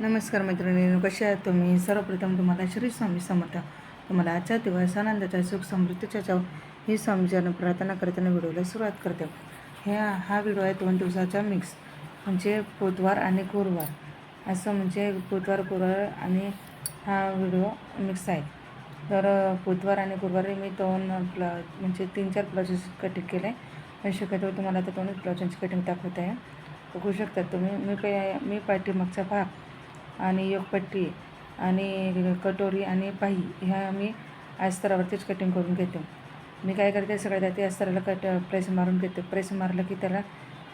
नमस्कार मैत्रिणींनो कशा आहात तुम्ही? सर्वप्रथम तुम्हाला श्री स्वामी समर्थ. तुम्हाला आजच्या दिवस आनंदाच्या सुख समृद्धीच्या चाव ही स्वामीचरण प्रार्थना करताना व्हिडिओला सुरुवात करते. ह्या हा व्हिडिओ आहे दोन दिवसाचा मिक्स म्हणजे बुधवार आणि गुरुवार. असं म्हणजे बुधवार गुरुवार आणि हा व्हिडिओ मिक्स आहे. तर बुधवार आणि गुरुवारी मी दोन ब्ला म्हणजे तीन चार ब्लाउजेस कटिंग केले. पण शक्यतो तुम्हाला आता दोनच ब्लाउजांची कटिंग दाखवत आहे बघू शकता तुम्ही मी पै मी पाठीमागचा भाग आणि योगपट्टी आणि कटोरी आणि पाही ह्या मी अस्तरावरतीच कटिंग करून घेते. मी काय करते सगळ्यात त्या अस्तराला कट प्रेस मारून घेते. प्रेस मारलं की त्याला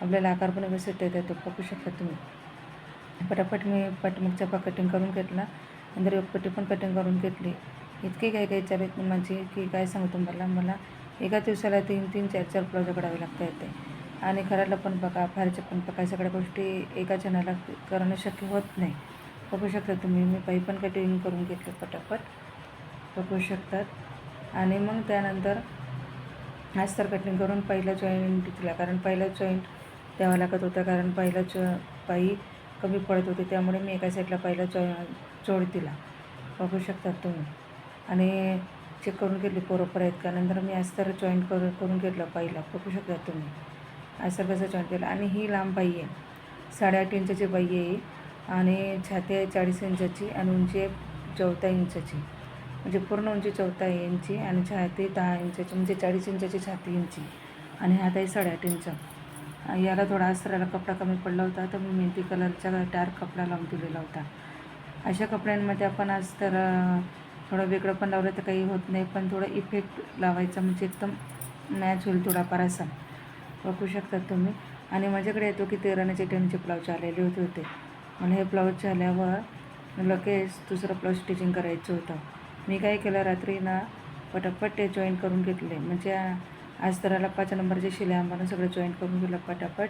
आपल्याला आकार पण व्यवस्थित देता येतो बघू शकता तुम्ही. पटापट मी पाठीमागचा चपा कटिंग करून घेतला. नंतर योगपट्टी पण कटिंग करून घेतली. इतकी काही काही चालत माझी की काय सांगू तुम्हाला? मला एका दिवसाला तीन तीन चार चार ब्लाउज काढावे लागता येते. आणि घरातलं पण बघा बाहेरचे पण बघा सगळ्या गोष्टी एका जणाला करणं शक्य होत नाही. बघू शकता तुम्ही मी पाई पण कटिंग करून घेतलं पटापट. बघू शकतात. आणि मग त्यानंतर अस्तर कटिंग करून पहिला जॉईंट दिला कारण पहिला जॉईंट द्यावा लागत होता कारण पहिला च पायी कमी पडत होते. त्यामुळे मी एका साईडला पहिला जॉ जोड दिला. बघू शकतात तुम्ही. आणि चेक करून घेतली बरोबर आहेत का? नंतर मी अस्तर जॉईंट करून करून घेतलं पहिला. बघू शकता तुम्ही. अस्तर कसं जॉईंट केलं? आणि ही लांब बाई आहे. साडेआठ इंचाची बाई आहे आणि छाती आहे चाळीस इंचाची आणि उंची आहे चौदा इंचाची. म्हणजे पूर्ण उंची चौदा इंची आणि छाती दहा इंचाची म्हणजे चाळीस इंचाची छाती इंची आणि हात आहे साडेआठ इंच. याला थोडा अस्त्राला कपडा कमी पडला होता तर मी मेहंदी कलरचा डार्क कपडा लावून दिलेला होता. अशा कपड्यांमध्ये आपण आज तर थोडं वेगळं पण लावलं तर काही होत नाही पण थोडं इफेक्ट लावायचा म्हणजे एकदम मॅच होईल थोडाफार असा. बघू शकतात तुम्ही. आणि माझ्याकडे येतो की तेराण्याचे टेनचे ब्लाऊज आलेले होते होते. मला हे ब्लाऊज झाल्यावर लगेच दुसरा ब्लाऊज स्टिचिंग करायचं होतं. मी काय केलं रात्री ना पटापट ते जॉईंट करून घेतले. म्हणजे आज तर पाच नंबरचे शिल्या म्हणून सगळं जॉईंट करून घेतलं पटापट.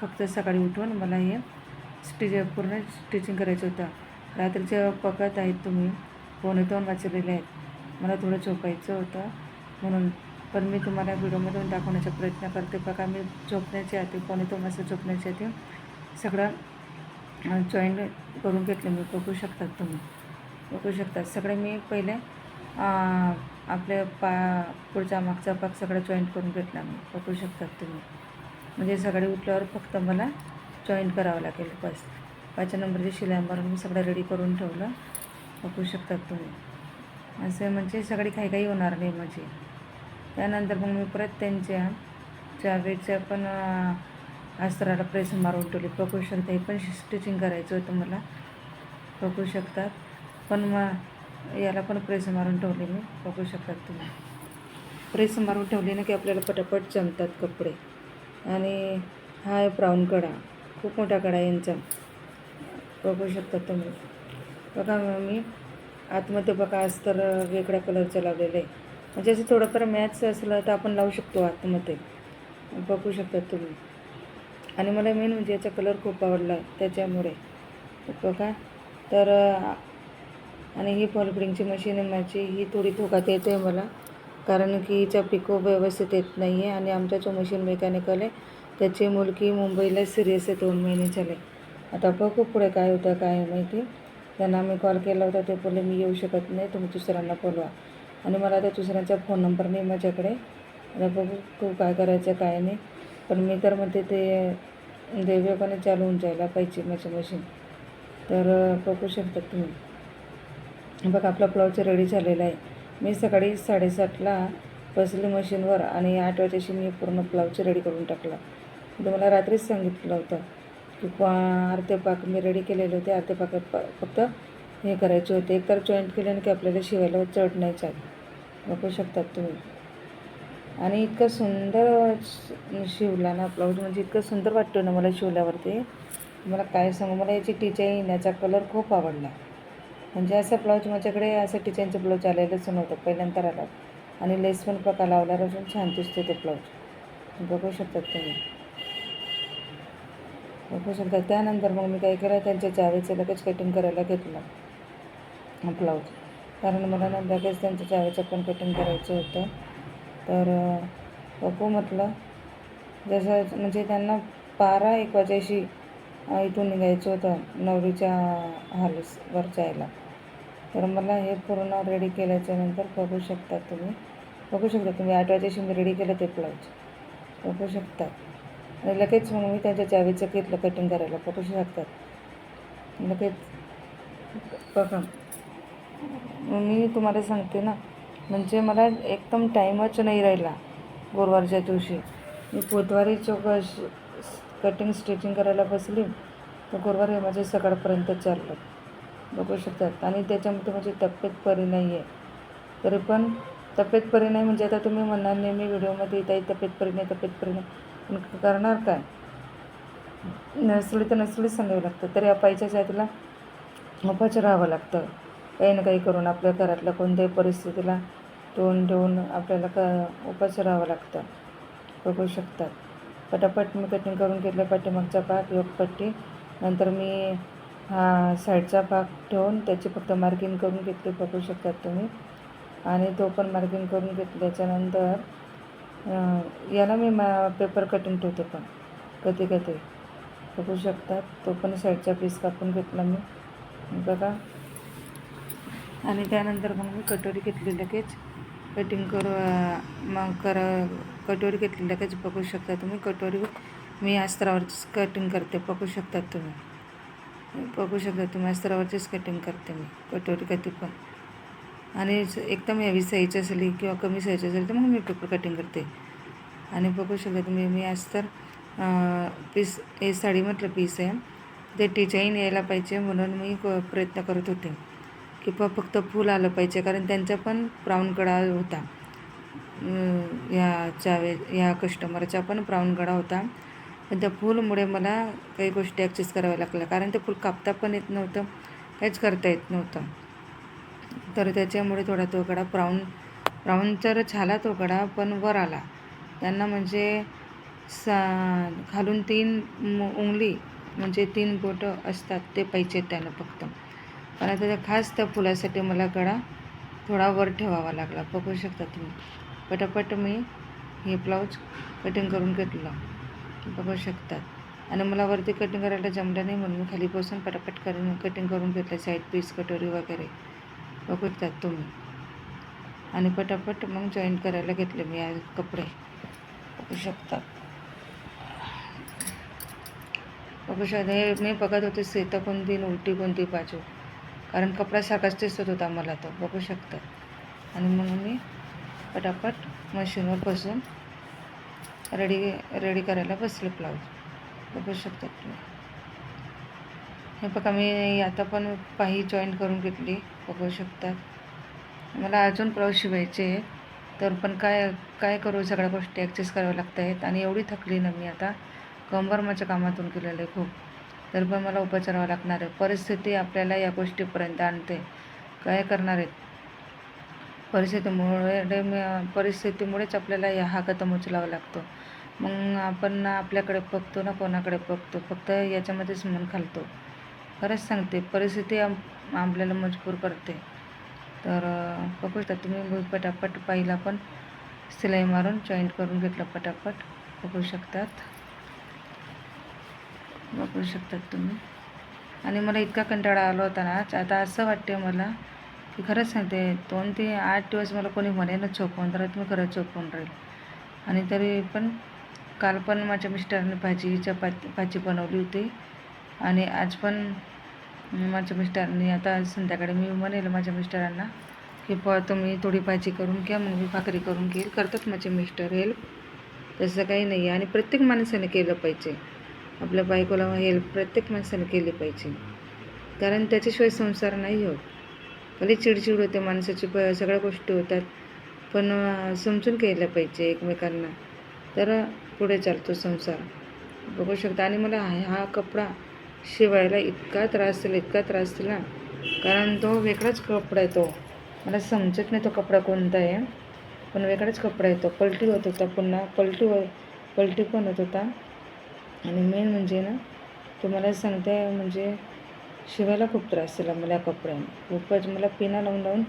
फक्त सकाळी उठून मला हे स्टिच पूर्ण स्टिचिंग करायचं होतं. रात्रीचे बघत आहेत तुम्ही. पोणे दोन वाचलेले आहेत. मला थोडं झोपायचं होतं. म्हणून पण मी तुम्हाला व्हिडिओमधून दाखवण्याचा प्रयत्न करते. बघा मी झोपण्याची आधी पोणे दोन वाजता झोपण्याची आधी सगळं जॉईन करून घेतलं. मी बघू शकतात तुम्ही. बघू शकतात. सगळे मी पहिले आपल्या पा पुढचा मागचा भाग सगळं जॉईंट करून घेतला मी. बघू शकतात तुम्ही. म्हणजे सकाळी उठल्यावर फक्त मला जॉईन करावं लागेल बस. पाच नंबरची शिलाई मारून मी सगळं रेडी करून ठेवलं. बघू शकतात तुम्ही. असे म्हणजे सगळी काही काही होणार नाही म्हणजे त्यानंतर मग मी परत त्यांच्या चावेच्या पण अस्त्राला प्रेस मारून ठेवली. बघू ते पण स्टिचिंग करायचं होतं मला. बघू शकतात. पण मग याला पण प्रेस मारून ठेवले मी. बघू शकतात तुम्ही. प्रेस मारून ठेवली ना की आपल्याला पटापट जमतात कपडे. आणि हा आहे ब्राऊन कडा. खूप मोठा कडा यांचा. बघू शकतात तुम्ही. बघा मग मी आतमध्ये बघा अस्तर वेगळ्या कलरचं लावलेलं. आहे म्हणजे असं थोडंफार मॅच असलं तर आपण लावू शकतो आतमध्ये. बघू शकतात तुम्ही. आणि मला मेन म्हणजे याचा कलर खूप आवडला त्याच्यामुळे. बघा. तर आणि ही फॉलब्रिंगची मशीन आहे माझी ही थोडी धोकात येते मला. कारण की हिचा पिको व्यवस्थित येत नाही आहे आणि आमचा जो मशीन मेकॅनिकल आहे त्याची मुलगी मुंबईला सिरियस आहे दोन महिने झाले. आता बघू पुढे काय होतं काय माहिती. त्यांना मी कॉल केला होता ते बोलले मी येऊ शकत नाही तुम्ही दुसऱ्यांना बोलवा. आणि मला आता दुसऱ्यांचा फोन नंबर नाही माझ्याकडे. आता बघू तू काय करायचं काय नाही. पण मी तर म्हणते ते देवयोगाने चालू होऊन जायला पाहिजे माझं मशीन. तर बघू शकतात तुम्ही. बघा आपला ब्लाऊज रेडी झालेला आहे. मी सकाळी साडेसातला बसली मशीनवर आणि आठ वाजेशी मी पूर्ण ब्लाऊज रेडी करून टाकला. म्हणजे तुम्हाला रात्रीच सांगितलं होतं की अर्धे पाक मी रेडी केलेले होते. अर्धे पाक प- फक्त हे करायचे होते. एकतर जॉईंट केल्याने की आपल्याला शिवायला चढ नाही चाल बघू शकतात तुम्ही. आणि इतकं सुंदर शिवला ना ब्लाऊज म्हणजे इतकं सुंदर वाटतो ना मला शिवल्यावरती. मला काय सांगू मला याची डिझाईन याचा कलर खूप आवडला. म्हणजे असा ब्लाऊज माझ्याकडे असं डिझाईनचं ब्लाऊज आलेलंच नव्हतं पहिल्यांदा आला. आणि लेस पण पका लावल्यावर अजून छान दिसते ते ब्लाऊज बघू शकतात तुम्ही. बघू शकता. त्यानंतर मग मी काय केलं त्यांच्या जावेचं लगेच कटिंग करायला घेतलं ब्लाऊज कारण मला ना लगेच त्यांच्या जावेचं पण कटिंग करायचं होतं. तर बघू म्हटलं जसं म्हणजे त्यांना बारा एक वाजेशी इथून निघायचं होतं नवरीच्या हॉलवर जायला तर मला हे पूर्ण रेडी केल्याच्यानंतर बघू शकता तुम्ही. बघू शकता तुम्ही आठ वाजेशी मी रेडी केलं ते ब्लाऊज बघू शकता. आणि लगेच मग मी त्यांच्या चावीचं घेतलं कटिंग करायला. बघू शकतात लगेच. बघा. मी तुम्हाला सांगते ना म्हणजे मला एकदम टाईमच नाही राहिला गुरुवारच्या दिवशी. मी बुधवारी चौक कटिंग स्टिचिंग करायला बसली तर गुरुवारी माझे सकाळपर्यंत चाललं. बघू शकतात. आणि त्याच्यामध्ये माझी तब्येत बरी नाही आहे तरी पण तब्येत बरी नाही म्हणजे आता तुम्ही म्हणणार नेहमी व्हिडिओमध्ये ताई तब्येत बरी नाही तब्येत बरी नाही. पण करणार काय? नसली तर नसलीच सांगावी लागतं. तरी अपायच्या जातीला उपाच राहावं लागतं. काही ना काही करून आपल्या घरातल्या कोणत्याही परिस्थितीला तोंड ठेवून आपल्याला क उपास राहावं लागतं. बघू शकतात. पटापट मी कटिंग करून घेतलं पाठीमागचा भाग योगपट्टी. नंतर मी हा साईडचा भाग ठेवून त्याची फक्त मार्किंग करून घेतली बघू शकतात तुम्ही. आणि तो पण मार्किंग करून घेतल्याच्यानंतर याला मी मा पेपर कटिंग ठेवते पण कधी कधी. बघू शकतात. तो पण साईडचा पीस कापून घेतला मी. बघा. आणि त्यानंतर मग मी कटोरी घेतली लगेच. कटिंग करू मग कर कटोरी घेतली लगेच बघू शकता तुम्ही. कटोरी मी अस्त्रावरचीच कटिंग करते बघू शकतात तुम्ही. बघू शकता तुम्ही अस्त्रावरचीच कटिंग करते मी कटोरी कधी पण. आणि एकदम हेवी साईज असली किंवा कमी साईज असेल तर मग मी पेपर कटिंग करते. आणि बघू शकता तुम्ही मी अस्तर पीस हे साडी म्हटलं पीस आहे. ते डिझाईन यायला पाहिजे म्हणून मी क- प्रयत्न करत होते. की प फक्त फूल आलं पाहिजे कारण त्यांचा पण ब्राऊन कडा होता. याच्या वे या ह्या कस्टमरचा पण ब्राऊन गळा होता. पण त्या फूलमुळे मला काही गोष्टी ॲक्सेस कराव्या लागल्या कारण ते फूल कापता पण येत नव्हतं काहीच करता येत नव्हतं. तर त्याच्यामुळे थोडा तो गडा ब्राऊन ब्राऊन तर झाला तो गडा पण वर आला. त्यांना म्हणजे सा खालून तीन उंगली म्हणजे तीन बोटं असतात ते पाहिजे त्यांना फक्त. पण आता खास त्या फुलासाठी मला गळा थोडा वर ठेवावा लागला. बघू शकता तुम्ही. पटापट मी हे ब्लाऊज कटिंग करून घेतलं. बघू शकतात आणि मला वरती कटिंग करायला जमलं नाही म्हणून मी खाली बसून पटापट करून कटिंग करून घेतलं. साईड पीस कटोरी वगैरे. बघू शकतात तुम्ही. आणि पटापट मग जॉईन करायला घेतले मी आज कपडे. बघू शकतात बघू शकता. हे मी बघत होते सेता कोणती आणि उलटी कोणती बाजू. कारण कपड्यासारखाच दिसत होता मला तो बघू शकतात आणि म्हणून मी पटापट मशीनवर बसून रेडी रेडी करायला बसले ब्लाऊज बघू शकतात तुम्ही. हे बघा मी आता पण पाही जॉईन करून घेतली. बघू शकतात मला अजून ब्लाऊज शिवायचे आहे तर पण काय काय करू? सगळ्या गोष्टी ॲक्सेस कराव्या लागत आहेत आणि एवढी थकली ना मी आता. कंबर माझ्या कामातून केलेलं आहे खूप. तर पण मला उपचारावं लागणार आहे. परिस्थिती आपल्याला या गोष्टीपर्यंत आणते. काय करणार आहेत? परिस्थितीमुळे परिस्थितीमुळेच आपल्याला या हा कदम उचलावा लागतो. मग आपण आपल्याकडे बघतो ना कोणाकडे बघतो फक्त याच्यामध्येच मन घालतो. खरंच सांगते परिस्थिती आपल्याला मजबूर करते. तर बघू शकता तुम्ही पटापट पाहिला पण सिलाई मारून जॉईंट करून घेतलं पटापट. बघू शकतात. वापरू शकतात तुम्ही. आणि मला इतका कंटाळा आला होता ना आज आता असं वाटते मला की खरंच सांगते दोन ते आठ दिवस मला कोणी म्हणेनच ना तर तुम्ही खरंच झोपून राहील. आणि तरी पण काल पण माझ्या मिस्टरांनी भाजी चपाती भाजी बनवली होती. आणि आज पण माझ्या मिस्टरांनी आता संध्याकाळी मी म्हणेल माझ्या मिस्टरांना की प तुम्ही थोडी भाजी करून घ्या मग मी भाकरी करून घेईल. करतात माझे मिस्टर हेल्प. तसं काही नाही आहे. आणि प्रत्येक माणसाने केलं पाहिजे. आपल्या बायकोला हेल्प प्रत्येक माणसाने केली पाहिजे. कारण त्याच्याशिवाय संसार नाही होत. भले चिडचिड होते माणसाची प सगळ्या गोष्टी होतात. पण समजून केल्या पाहिजे एकमेकांना. तर पुढे चालतो संसार. बघू शकता. आणि मला हा हा कपडा शिवायला इतका त्रास दिला इतका त्रास दिला कारण तो वेगळाच कपडा आहे तो. मला समजत नाही तो कपडा कोणता आहे. पण वेगळाच कपडा आहे तो. पलटी होत होता पुन्हा. पलटी हो पलटी पण होत होता. आणि मेन म्हणजे ना तुम्हाला सांगते म्हणजे शिवायला खूप त्रास दिला मला कपड्याने. खूपच मला पिना लावून लावून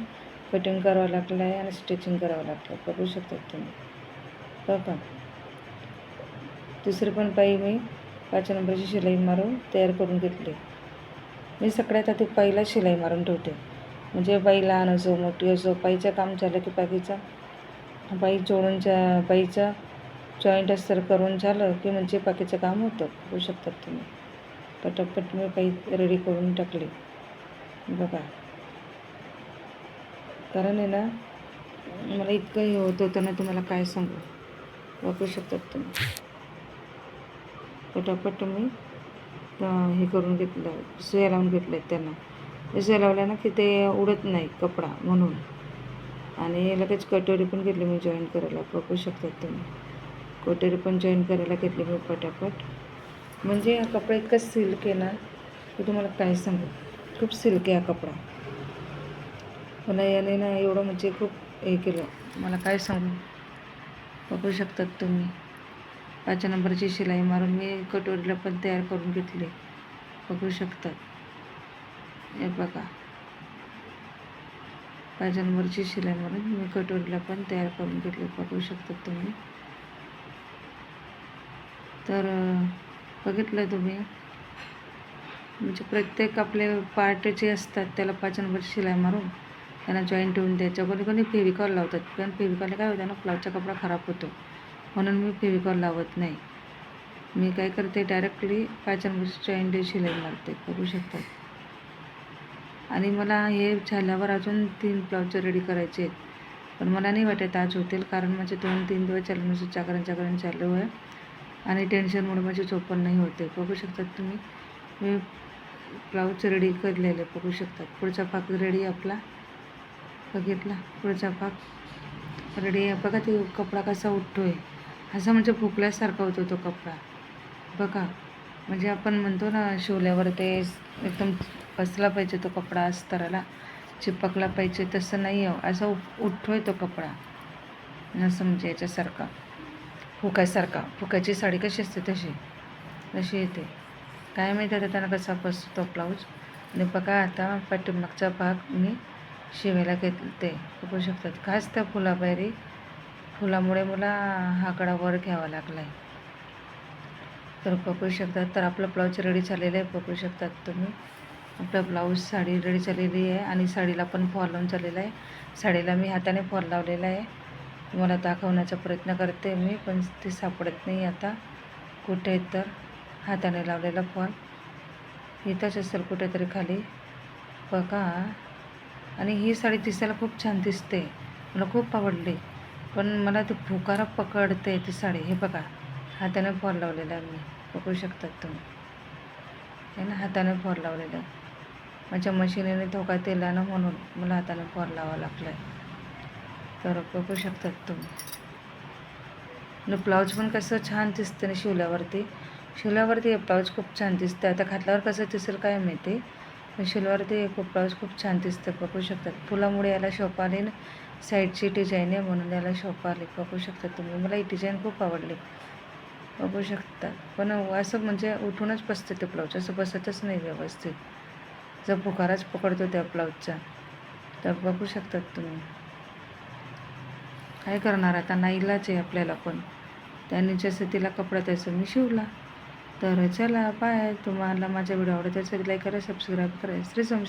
कटिंग करावं लागलं आहे आणि स्टिचिंग करावं लागलं बघू शकतात तुम्ही. हो बघा दुसरी पण पायी मी पाच नंबरची शिलाई मारून तयार करून घेतली. मी सगळ्यात आधी पाईला शिलाई मारून ठेवते. म्हणजे बाई लहान असो मोठी असो बाईचं काम झालं की बाकीचं बाई जोडूनच्या बाईचं जॉईंट अस्तर करून झालं की म्हणजे बाकीचं काम होतं. होऊ शकतात तुम्ही. पटापट मी काही रेडी करून टाकले. बघा. कारण आहे ना मला इतकं हे होत होतं ना तुम्हाला काय सांगू? वापरू शकतात तुम्ही. पटापट मी हे करून घेतलं. सुया लावून घेतल्या त्यांना. सुया लावल्या ना की ते उडत नाही कपडा म्हणून. आणि लगेच कटोरी पण घेतली मी जॉईन करायला. बघू शकतात तुम्ही. कोटेरी पण जॉईन करायला घेतली मी पटापट. म्हणजे हा कपडा इतका सिल्क आहे ना की तुम्हाला काय सांगू? खूप सिल्क आहे हा कपडा. पुन्हा याने ना एवढं म्हणजे खूप हे केलं. मला काय सांगू? वापरू शकतात तुम्ही. पाच नंबरची शिलाई मारून मी कटोरीला पण तयार करून घेतली. बघू शकतात. हे बघा. पाच नंबरची शिलाई मारून मी कटोरीला पण तयार करून घेतली. बघू शकतात तुम्ही. तर बघितलं तुम्ही. म्हणजे प्रत्येक आपले पार्ट जे असतात त्याला पाच शिलाई मारून त्यांना जॉईंट ठेवून द्यायचं कोणी कोणी फेविकॉल लावतात. पण फेविकॉलने काय होतं ना ब्लाऊजचा कपडा खराब होतो. म्हणून मी फेविकॉल लावत नाही. मी काय करते डायरेक्टली पाच जॉईंट शिलाई मारते. बघू शकतात आणि मला हे झाल्यावर अजून तीन ब्लाऊज रेडी करायचे आहेत. पण मला नाही वाटत आज होतील कारण माझे दोन तीन दिवस चालू म्हणजे जागरण जागरण चालू आहे. आणि टेन्शनमुळे माझी झोप पण नाही होते बघू शकतात तुम्ही. मी ब्लाऊज रेडी करलेले बघू शकतात पुढचा भाग रेडी आपला. बघितला? पुढचा भाग रेडी आहे. बघा ते कपडा कसा उठतो आहे असं म्हणजे फुकल्यासारखा होतो तो कपडा. बघा. म्हणजे आपण म्हणतो ना शिवल्यावर ते एकदम बसला पाहिजे तो कपडा अस्तराला चिपकला पाहिजे. तसं नाही आहे. असा उठ उठतो आहे तो कपडा. असं म्हणजे याच्यासारखा. फुकासारखा फुकाची साडी कशी असते तशी तशी येते. काय माहिती आता त्यांना कसा बसतो तो ब्लाऊज. आणि बघा आता पाठीमागचा भाग मी शिवायला घेतले बघू शकतात. खास त्या फुलाबाहेरी फुलामुळे मला हा कडा वर घ्यावा लागला आहे तर बघू शकतात. तर आपलं ब्लाऊज रेडी झालेलं आहे. बघू शकतात तुम्ही. आपला ब्लाऊज साडी रेडी झालेली आहे आणि साडीला पण फॉल लावून झालेला आहे. साडीला मी हाताने फॉल लावलेला आहे. तुम्हाला दाखवण्याचा प्रयत्न करते मी पण ती सापडत नाही आता. कुठे तर? हाताने लावलेला फॉल इथंच असेल कुठेतरी खाली. बघा. आणि ही साडी दिसायला खूप छान दिसते. मला खूप आवडली. पण मला ते फुकारा पकडते ती साडी. हे बघा. हाताने फॉल लावलेला आहे मी. पकडू शकतात तुम्ही. हे ना हाताने फॉल लावलेला. माझ्या मशिनीने धोका दिला ना म्हणून मला हाताने फॉल लावावा लागला आहे तर बघू शकतात तुम्ही. आणि ब्लाऊज पण कसं छान दिसतं ना शिवल्यावरती. शिवल्यावरती हे ब्लाऊज खूप छान दिसतं. आता घातल्यावर कसं दिसेल काय माहिती? पण शिवल्यावरती हे खूप ब्लाऊज खूप छान दिसतं. बघू शकतात. फुलामुळे याला शोप आली ना. साईडची डिझाईन आहे म्हणून याला शोप आली. बघू शकतात तुम्ही. मला ही डिझाईन खूप आवडली. बघू शकता पण असं म्हणजे उठूनच बसते ते ब्लाऊज. असं बसतच नाही व्यवस्थित. जर फुकाराच पकडतो त्या ब्लाऊजचा. तर बघू शकतात तुम्ही. काय करणार? आता नाईलाच आहे आपल्याला पण. त्यांनी जसं तिला कपडा त्याचं मी शिवला. तर चला बाय तुम्हाला माझा व्हिडिओ आवडत असेल लाईक करा सबस्क्राईब करा. श्री समजा